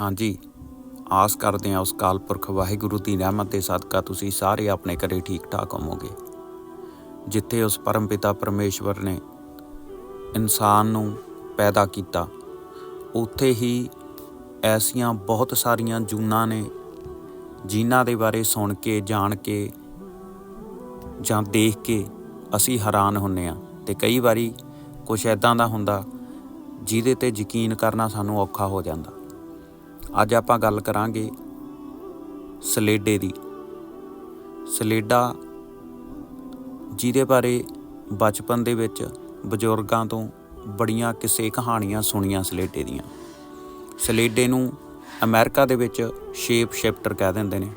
ਹਾਂਜੀ। ਆਸ ਕਰਦੇ ਹਾਂ ਉਸ ਕਾਲਪੁਰਖ ਵਾਹਿਗੁਰੂ ਦੀ ਰਹਿਮਤ ਦੇ ਸਦਕਾ ਤੁਸੀਂ ਸਾਰੇ ਆਪਣੇ ਘਰੇ ਠੀਕ ਠਾਕ ਹੋਵੋਗੇ। ਜਿੱਥੇ ਉਸ ਪਰਮ ਪਿਤਾ ਪਰਮੇਸ਼ਵਰ ਨੇ ਇਨਸਾਨ ਨੂੰ ਪੈਦਾ ਕੀਤਾ, ਉੱਥੇ ਹੀ ਐਸੀਆਂ ਬਹੁਤ ਸਾਰੀਆਂ ਜੂਨਾਂ ਨੇ ਜਿਨ੍ਹਾਂ ਦੇ ਬਾਰੇ ਸੁਣ ਕੇ, ਜਾਣ ਕੇ ਜਾਂ ਦੇਖ ਕੇ ਅਸੀਂ ਹੈਰਾਨ ਹੁੰਨੇ ਆ ਤੇ ਕਈ ਵਾਰੀ ਕੁਝ ਐਦਾਂ ਦਾ ਹੁੰਦਾ ਜਿਹਦੇ ਤੇ ਯਕੀਨ ਕਰਨਾ ਸਾਨੂੰ ਔਖਾ ਹੋ ਜਾਂਦਾ। ਅੱਜ ਆਪਾਂ ਗੱਲ ਕਰਾਂਗੇ ਸਲੇਡੇ ਦੀ। ਸਲੇਡਾ ਜਿਹਦੇ ਬਾਰੇ ਬਚਪਨ ਦੇ ਵਿੱਚ ਬਜ਼ੁਰਗਾਂ ਤੋਂ ਬੜੀਆਂ ਕਿਸੇ ਕਹਾਣੀਆਂ ਸੁਣੀਆਂ ਸਲੇਡੇ ਦੀਆਂ। ਸਲੇਡੇ ਨੂੰ ਅਮਰੀਕਾ ਦੇ ਵਿੱਚ ਸ਼ੇਪ ਸ਼ਿਫਟਰ ਕਹਿ ਦਿੰਦੇ ਨੇ।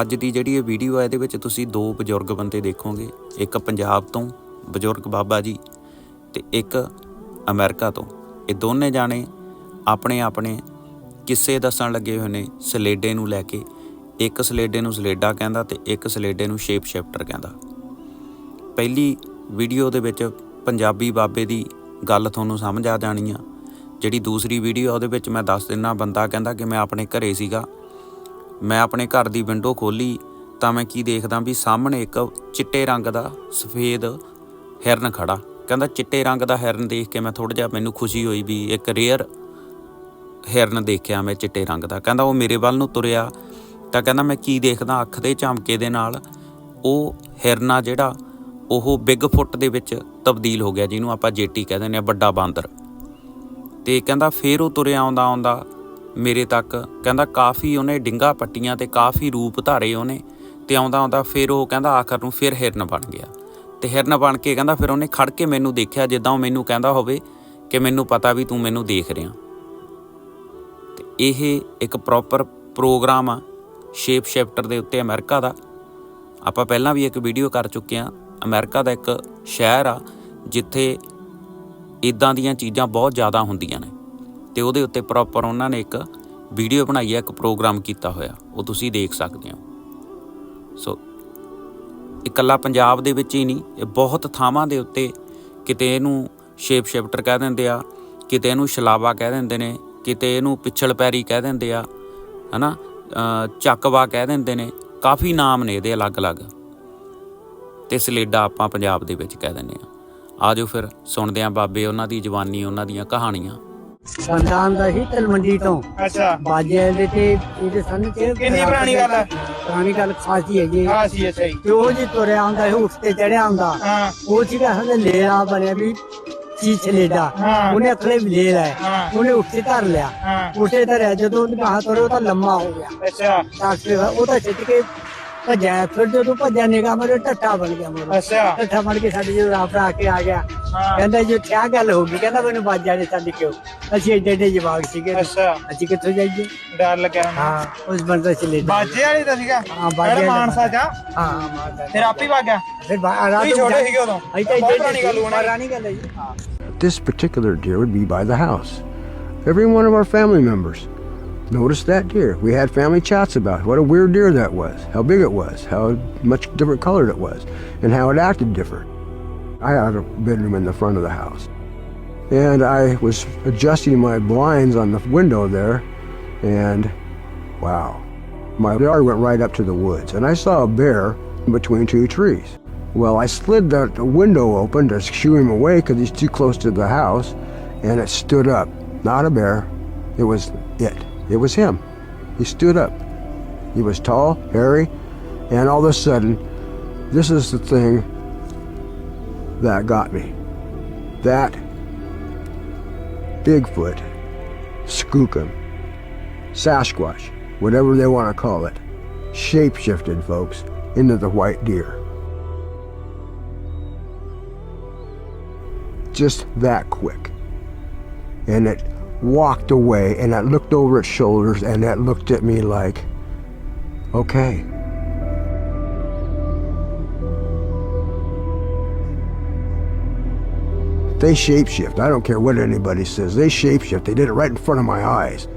ਅੱਜ ਦੀ ਜਿਹੜੀ ਇਹ ਵੀਡੀਓ ਹੈ, ਇਹਦੇ ਵਿੱਚ ਤੁਸੀਂ ਦੋ ਬਜ਼ੁਰਗ ਬੰਦੇ ਦੇਖੋਗੇ, ਇੱਕ ਪੰਜਾਬ ਤੋਂ ਬਜ਼ੁਰਗ ਬਾਬਾ ਜੀ ਤੇ ਇੱਕ ਅਮਰੀਕਾ ਤੋਂ। ਇਹ ਦੋਨੇ ਜਾਣੇ ਆਪਣੇ ਆਪਣੇ ਕਿੱਸੇ ਦੱਸਣ ਲੱਗੇ ਹੋਏ ਨੇ, ਸਲੇਡੇ ਨੂੰ ਲੈ ਕੇ। ਇੱਕ ਸਲੇਡੇ ਨੂੰ ਸਲੇਡਾ ਕਹਿੰਦਾ ਤੇ ਇੱਕ ਸਲੇਡੇ ਨੂੰ ਸ਼ੇਪ ਸ਼ਿਫਟਰ ਕਹਿੰਦਾ। ਪਹਿਲੀ ਵੀਡੀਓ ਦੇ ਵਿੱਚ ਪੰਜਾਬੀ ਬਾਬੇ ਦੀ ਗੱਲ ਤੁਹਾਨੂੰ ਸਮਝ ਆ ਜਾਣੀ ਆ। ਜਿਹੜੀ ਦੂਸਰੀ ਵੀਡੀਓ ਉਹਦੇ ਵਿੱਚ ਮੈਂ ਦੱਸ ਦਿੰਨਾ, ਬੰਦਾ ਕਹਿੰਦਾ ਕਿ ਮੈਂ ਆਪਣੇ ਘਰੇ ਸੀਗਾ। ਮੈਂ ਆਪਣੇ ਘਰ ਦੀ ਵਿੰਡੋ ਖੋਲੀ ਤਾਂ ਮੈਂ ਕੀ ਦੇਖਦਾ ਵੀ ਸਾਹਮਣੇ ਇੱਕ ਚਿੱਟੇ ਰੰਗ ਦਾ ਸਫੇਦ ਹਿਰਨ ਖੜਾ। ਕਹਿੰਦਾ ਚਿੱਟੇ ਰੰਗ ਦਾ ਹਿਰਨ ਦੇਖ ਕੇ ਮੈਂ ਥੋੜਾ ਜਿਹਾ ਮੈਨੂੰ ਖੁਸ਼ੀ ਹੋਈ ਵੀ ਇੱਕ ਰੇਅਰ ਹਿਰਨ ਦੇਖਿਆ ਮੈਂ ਚਿੱਟੇ ਰੰਗ ਦਾ। ਕਹਿੰਦਾ ਉਹ ਮੇਰੇ ਵੱਲ ਨੂੰ ਤੁਰਿਆ। ਤਾਂ ਕਹਿੰਦਾ ਮੈਂ ਕੀ ਦੇਖਦਾ ਅੱਖ ਦੇ ਝਮਕੇ ਦੇ ਨਾਲ। ਉਹ ਹਿਰਨਾ ਜਿਹੜਾ, ਉਹ ਬਿਗ ਫੁੱਟ ਦੇ ਵਿੱਚ ਤਬਦੀਲ ਹੋ ਗਿਆ, ਜਿਹਨੂੰ ਆਪਾਂ ਜੇਟੀ ਕਹਿ ਦਿੰਦੇ ਆ ਵੱਡਾ ਬਾਂਦਰ। ਤੇ ਕਹਿੰਦਾ ਫੇਰ ਉਹ ਤੁਰਿਆ ਆਉਂਦਾ ਆਉਂਦਾ ਮੇਰੇ ਤੱਕ, ਕਹਿੰਦਾ ਕਾਫੀ ਉਹਨੇ ਡਿੰਗਾ ਪੱਟੀਆਂ ਤੇ ਕਾਫੀ ਰੂਪ ਧਾਰੇ ਉਹਨੇ। ਤੇ ਆਉਂਦਾ ਆਉਂਦਾ ਫਿਰ ਉਹ ਕਹਿੰਦਾ ਆਖਰ ਨੂੰ ਫਿਰ ਹਿਰਨ ਬਣ ਗਿਆ। ਤੇ ਹਿਰਨ ਬਣ ਕੇ ਕਹਿੰਦਾ ਫਿਰ ਉਹਨੇ ਖੜ ਕੇ ਮੈਨੂੰ ਦੇਖਿਆ, ਜਿੱਦਾਂ ਉਹ ਮੈਨੂੰ ਕਹਿੰਦਾ ਹੋਵੇ ਕਿ ਮੈਨੂੰ ਪਤਾ ਵੀ ਤੂੰ ਮੈਨੂੰ ਦੇਖ ਰਿਹਾ। ਇਹ ਇੱਕ ਪ੍ਰੋਪਰ ਪ੍ਰੋਗਰਾਮ ਆ ਸ਼ੇਪ ਸ਼ਿਫਟਰ ਦੇ ਉੱਤੇ ਅਮਰੀਕਾ ਦਾ। ਆਪਾਂ ਪਹਿਲਾਂ ਵੀ ਇੱਕ ਵੀਡੀਓ ਕਰ ਚੁੱਕੇ ਆ ਅਮਰੀਕਾ ਦਾ ਇੱਕ ਸ਼ਹਿਰ ਆ, ਜਿੱਥੇ ਇਦਾਂ ਦੀਆਂ ਚੀਜ਼ਾਂ ਬਹੁਤ ਜ਼ਿਆਦਾ ਹੁੰਦੀਆਂ ਨੇ। ਤੇ ਉਹਦੇ ਉੱਤੇ ਪ੍ਰੋਪਰ ਉਹਨਾਂ ਨੇ ਇੱਕ ਵੀਡੀਓ ਬਣਾਈ ਹੈ ਇੱਕ ਪ੍ਰੋਗਰਾਮ ਕੀਤਾ ਹੋਇਆ। ਉਹ ਤੁਸੀਂ ਦੇਖ ਸਕਦੇ ਹੋ। ਸੋ ਇਕੱਲਾ ਪੰਜਾਬ ਦੇ ਵਿੱਚ ਹੀ ਨਹੀਂ, ਇਹ ਬਹੁਤ ਥਾਵਾਂ ਦੇ ਉੱਤੇ ਕਿਤੇ ਇਹਨੂੰ ਸ਼ੇਪ ਸ਼ਿਫਟਰ ਕਹਿ ਦਿੰਦੇ ਆ, ਕਿਤੇ ਇਹਨੂੰ ਸ਼ਲਾਵਾ ਕਹਿ ਦਿੰਦੇ ਨੇ ਕਿਤੇ ਇਹਨੂੰ ਪਿੱਛਲ ਪੈਰੀ ਕਹਿ ਦਿੰਦੇ ਆ ਹਨਾ? ਚੱਕਵਾ ਕਹਿ ਦਿੰਦੇ ਨੇ। ਕਾਫੀ ਨਾਮ ਨੇ ਇਹਦੇ ਅਲੱਗ-ਅਲੱਗ। ਤੇ ਸਲੇਡਾ ਆਪਾਂ ਪੰਜਾਬ ਦੇ ਵਿੱਚ ਕਹਿ ਦਿੰਦੇ ਆ। ਆਜੋ ਫਿਰ ਸੁਣਦੇ ਆ ਬਾਬੇ ਉਹਨਾਂ ਦੀ ਜਵਾਨੀ ਉਹਨਾਂ ਦੀਆਂ ਕਹਾਣੀਆਂ। ਸੰਤਾਨ ਦਾ ਹੀ ਤਲਵੰਡੀ ਤੋਂ। ਅੱਛਾ। ਬਾਜੇ ਦੇ ਤੇ ਇਹਦੇ ਸਨ ਕਿ ਕਿੰਨੀ ਪੁਰਾਣੀ ਗੱਲ ਹੈ? ਪੁਰਾਣੀ ਗੱਲ ਖਾਸੀ ਹੈ। ਜੀ ਹਾਂ ਸੀ ਅੱਛਾ ਜੀ। ਤੇ ਉਹ ਜੀ ਤੁਰਿਆ ਆਉਂਦਾ ਸੀ ਉੱਠ ਤੇ ਚੜਿਆ ਆਉਂਦਾ ਹਾਂ। ਉਹ ਸੀਗਾ ਹਲੇ ਲੇਲਾ ਬਣਿਆ ਵੀ ਚੀਚ ਲੇਡਾ ਹਾਂ। ਉਹਨੇ ਅਖਲੇ ਵੀ ਲੈ ਲਿਆ। ਉਹਨੇ ਉੱਠੇ ਧਰ ਲਿਆ। ਉੱਠੇ ਧਰਿਆ ਜਦੋਂ ਉਹਨੇ ਕਹਾ ਤੁਰੇ ਉਹ ਤਾਂ ਲੰਮਾ ਹੋ ਦਾ ਭੱਜਿਆ ਫਿਰ ਜਦੋਂ ਭੱਜਿਆ ਨਿਗਾ ਮੇਰੇ ਟੱਟਾ ਬਣ ਗਿਆ ਮੇਰਾ। ਅੱਛਾ। ਟੱਟਾ ਬਣ ਕੇ ਸਾਡੇ ਜਦੋਂ ਰਾਫ ਆ ਕੇ ਆ ਗਿਆ। ਕਹਿੰਦਾ ਜੋ ਕਿਆ ਗੱਲ ਹੋ ਗਈ ਕਹਿੰਦਾ ਮੈਨੂੰ ਬਾਜਾ ਨੇ ਛੱਡ ਕਿਉਂ ਅਸੀਂ ਏਡੇ ਏਡੇ ਜਵਾਗ ਸੀਗੇ। ਅੱਛਾ। ਅਸੀਂ ਕਿੱਥੋਂ ਜਾਈਏ? ਡਰ ਲੱਗਿਆ ਹਾਂ ਉਸ ਬੰਦੇ ਚਲੇ ਬਾਜੇ ਵਾਲੀ ਤਾਂ ਸੀਗਾ। ਹਾਂ, ਬਾਜੇ। ਮਾਨਸਾ ਜਾ। ਹਾਂ ਮਾਰਦਾ ਫਿਰ ਆਪੀ ਵਗ ਗਿਆ। ਫਿਰ ਰਾਤ ਨੂੰ ਛੋਟੇ ਸੀਗੇ ਉਦੋਂ। ਅਸੀਂ ਤਾਂ ਬਹੁਤ ਏਡੇ ਪੁਰਾਣੀ ਗੱਲ ਹੋਣੀ। ਪੁਰਾਣੀ ਗੱਲ ਹੈ ਜੀ। ਹਾਂ This particular deer would be by the house. Every one of our family members. Noticed that deer. We had family chats about what a weird deer that was, how big it was, how much different colored it was, and how it acted different. I had a bedroom in the front of the house. And I was adjusting my blinds on the window there, and wow, my yard went right up to the woods. And I saw a bear between two trees. Well, I slid the, the window open to shoo him away because he's too close to the house, and it stood up. Not a bear, it was it. It was him. He stood up. He was tall, hairy, and all of a sudden, this is the thing that got me. That Bigfoot, Skookum, Sasquatch, whatever they want to call it, shapeshifted, folks, into the white deer. Just that quick. And it walked away and that looked over its shoulders and that looked at me like, okay. They shapeshift. I don't care what anybody says. They shapeshift. They did it right in front of my eyes.